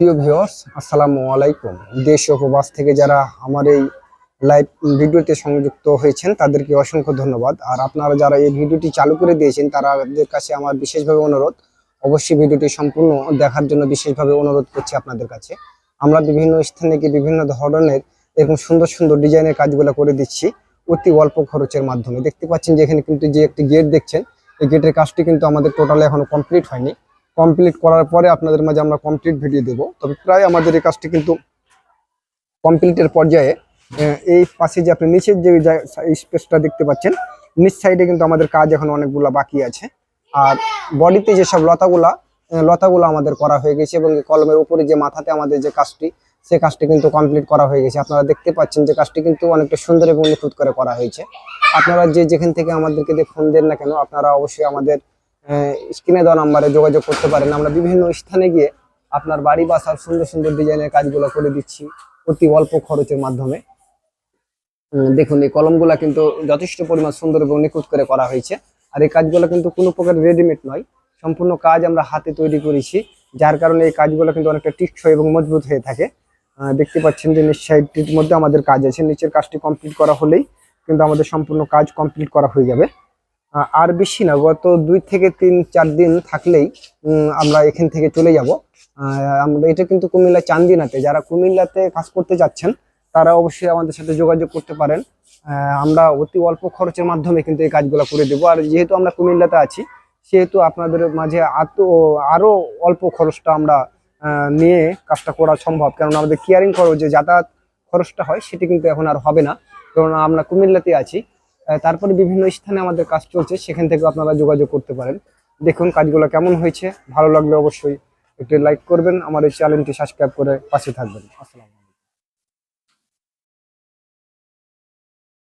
প্রিয় ভিউয়ার্স, আসসালামু আলাইকুম। দেশ ও প্রবাস থেকে যারা আমার এই লাইভ ভিডিওতে সংযুক্ত হয়েছেন, তাদেরকে অসংখ্য ধন্যবাদ। আর আপনারা যারা এই ভিডিওটি চালু করে দিয়েছেন তাদের কাছে আমার বিশেষভাবে অনুরোধ। অবশ্যই ভিডিওটি সম্পূর্ণ দেখার জন্য বিশেষভাবে অনুরোধ করছি আপনাদের কাছে। আমরা বিভিন্ন স্থানে গিয়ে বিভিন্ন ধরনের এরকম সুন্দর সুন্দর ডিজাইনের কাজগুলো করে দিচ্ছি অতি অল্প খরচের মাধ্যমে। দেখতে পাচ্ছেন যে এখানে কিন্তু যে একটি গেট দেখছেন, এই গেটের কাজটি কিন্তু আমাদের টোটালি এখনও কমপ্লিট হয়নি। কমপ্লিট করার পরে আপনাদের মাঝে আমরা কমপ্লিট ভিডিও দেব। তবে প্রায় আমাদের এই কাজটি কিন্তু কমপ্লিটের পর্যায়ে এই পাশে যে আপনি নিচের যে স্পেসটা দেখতে পাচ্ছেন, নিচ সাইডে কিন্তু আমাদের কাজ এখন অনেকগুলা বাকি আছে। আর বডিতে যেসব লতাগুলা লতাগুলো আমাদের করা হয়ে গেছে এবং কলমের উপরে যে মাথাতে আমাদের যে কাজটি, সে কাজটি কিন্তু কমপ্লিট করা হয়ে গেছে। আপনারা দেখতে পাচ্ছেন যে কাজটি কিন্তু অনেকটা সুন্দর এবং নিখুঁত করে করা হয়েছে। আপনারা যে যেখান থেকে আমাদেরকে দিয়ে ফোন দেন না কেন, আপনারা অবশ্যই আমাদের স্ক্রিনে দেওয়া নাম্বারে যোগাযোগ করতে পারেন। আমরা বিভিন্ন স্থানে গিয়ে আপনার বাড়ি বাসার সুন্দর সুন্দর ডিজাইনের কাজগুলো করে দিচ্ছি অতি অল্প খরচের মাধ্যমে। দেখুন, এই কলমগুলা কিন্তু যথেষ্ট পরিমাণ সুন্দর এবং নিখুঁত করে করা হয়েছে। আর এই কাজগুলো কিন্তু কোনো প্রকার রেডিমেড নয়। সম্পূর্ণ কাজ আমরা হাতে তৈরি করেছি, যার কারণে এই কাজগুলো কিন্তু অনেকটা টিকসই এবং মজবুত হয়ে থাকে। দেখতে পাচ্ছেন যে নিচ মধ্যে আমাদের কাজ আছে। নিচের কাজটি কমপ্লিট করা হলেই কিন্তু আমাদের সম্পূর্ণ কাজ কমপ্লিট করা হয়ে যাবে। আর বেশি না, গত দুই থেকে তিন, চার দিন থাকলেই আমরা এখান থেকে চলে যাব। আমরা এটা কিন্তু কুমিল্লা চান্দিনাতে, যারা কুমিল্লাতে কাজ করতে যাচ্ছেন, তারা অবশ্যই আমাদের সাথে যোগাযোগ করতে পারেন। আমরা অতি অল্প খরচের মাধ্যমে কিন্তু এই কাজগুলো করে দেবো। আর যেহেতু আমরা কুমিল্লাতে আছি, সেহেতু আপনাদের মাঝে আত আরও অল্প খরচটা আমরা নিয়ে কাজটা করা সম্ভব। কারণ আমাদের কেয়ারিং খরচ যে যাতায়াত খরচটা হয়, সেটি কিন্তু এখন আর হবে না। কারণ আমরা কুমিল্লাতে আছি তারপরে বিভিন্ন স্থানে আমাদের কাজ চলছে, সেখান থেকে আপনারা যোগাযোগ করতে পারেন। দেখুন কাজগুলো কেমন হয়েছে, ভালো লাগলে অবশ্যই একটু লাইক করবেন, আমার এই চ্যানেলটি সাবস্ক্রাইব করে পাশে থাকবেন। আসসালাম